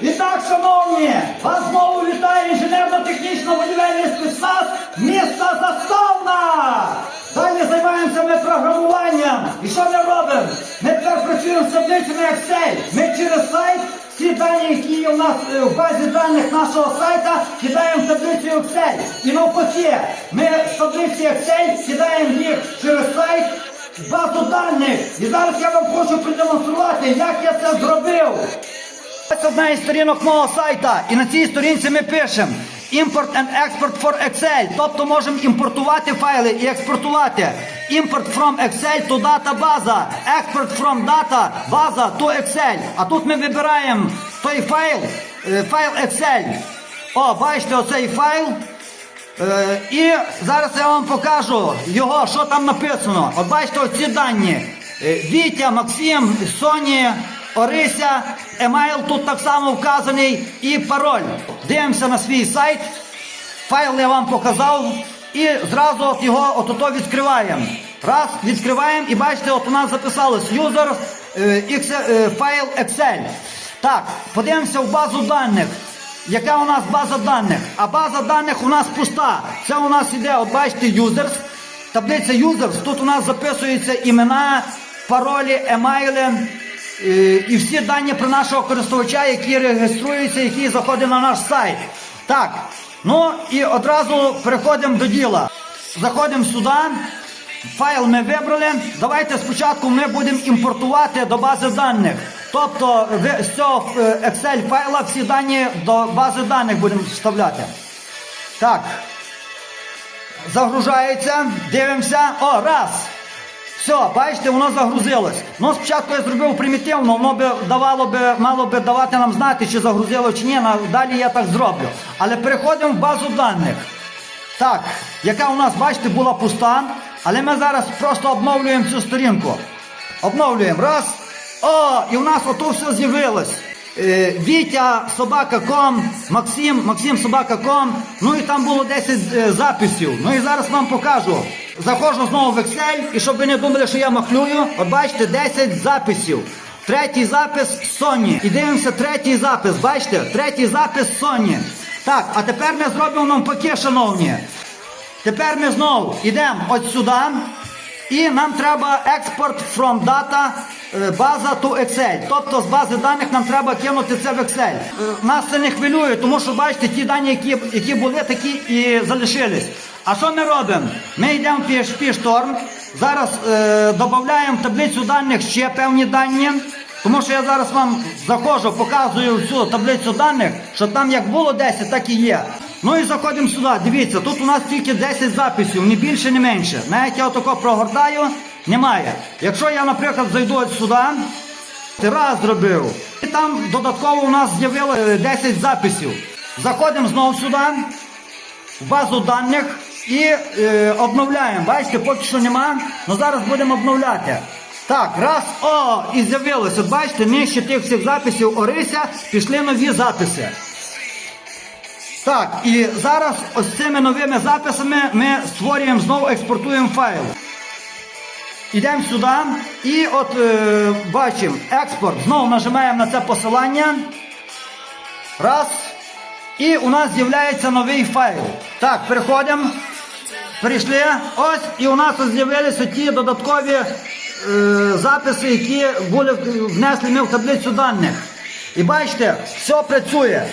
І так, шановні, вас знову вітає інженерно-технічно-будівельний спецназ міста Заставна! Далі займаємося ми програмуванням. І що ми робимо? Ми тепер працюємо з таблицями Excel. Ми через сайт всі дані, які є у нас е, в базі даних нашого сайта, кидаємо в таблицю Excel. І навпаки, ми з таблиці Excel кидаємо їх через сайт базу даних. І зараз я вам хочу продемонструвати, як я це зробив. Ось одна із сторінок мого сайта, і на цій сторінці ми пишемо Import and Export for Excel. Тобто можемо імпортувати файли і експортувати. Import from Excel to база. Export from data база to Excel. А тут ми вибираємо той файл, е, файл Excel. О, бачите, оцей файл. Е, і зараз я вам покажу його, що там написано. От бачите, оці дані. Е, Вітя, Максим, Соні, Орися, емейл тут так само вказаний і пароль. Дивимося на свій сайт. Файл я вам показав. І зразу от його от ото відкриваємо. Раз, відкриваємо і бачите, от у нас записалось user е, е, файл Excel. Так, подивимося в базу даних. Яка у нас база даних? А база даних у нас пуста. Це у нас іде, от бачите, users. Таблиця users. Тут у нас записуються імена, паролі, емейли е, і всі дані про нашого користувача, які реєструються, які заходять на наш сайт. Так, ну і одразу переходимо до діла. Заходимо сюди. Файл ми вибрали. Давайте спочатку ми будемо імпортувати до бази даних. Тобто з цього е, Excel файла всі дані до бази даних будемо вставляти. Так. Загружається. Дивимося. О, раз. Все, бачите, воно загрузилось. Ну, спочатку я зробив примітивно, воно би давало би, мало би давати нам знати, чи загрузило, чи ні. Далі я так зроблю. Але переходимо в базу даних. Так, яка у нас, бачите, була пуста, але ми зараз просто обновлюємо цю сторінку. Обновлюємо. Раз. О, і у нас ото все з'явилось. Е, Вітя, собака.ком, Максим, Максим собака.ком. Ну і там було 10 е, записів. Ну і зараз вам покажу. Заходжу знову в Excel, і щоб ви не думали, що я махлюю, от бачите, 10 записів. Третій запис Sony. І дивимося третій запис. Бачите? Третій запис Sony. Так, а тепер ми зробимо нам навпаки, шановні. Тепер ми знову йдемо от сюди. І нам треба експорт from data база to Excel. Тобто з бази даних нам треба кинути це в Excel. Е, Нас це не хвилює, тому що бачите, ті дані, які, які були, такі і залишились. А що ми робимо? Ми йдемо в PHP Storm, зараз е, додаємо в таблицю даних ще певні дані. Тому що я зараз вам заходжу, показую всю таблицю даних, що там як було 10, так і є. Ну і заходимо сюди. Дивіться, тут у нас тільки 10 записів, ні більше, ні менше. Навіть я отако прогортаю, немає. Якщо я, наприклад, зайду сюди, раз зробив, і там додатково у нас з'явилося 10 записів. Заходимо знову сюди, в базу даних і е, обновляємо. Бачите, поки що нема, але зараз будемо обновляти. Так, раз, о, і з'явилося. Бачите, нижче тих всіх записів Орися пішли нові записи. Так, і зараз ось цими новими записами ми створюємо знову експортуємо файл. Йдемо сюди і от е, бачимо експорт. Знову нажимаємо на це посилання. Раз. І у нас з'являється новий файл. Так, переходимо. Перейшли. Ось, і у нас з'явилися ті додаткові е, записи, які були внесли ми в таблицю даних. І бачите, все працює.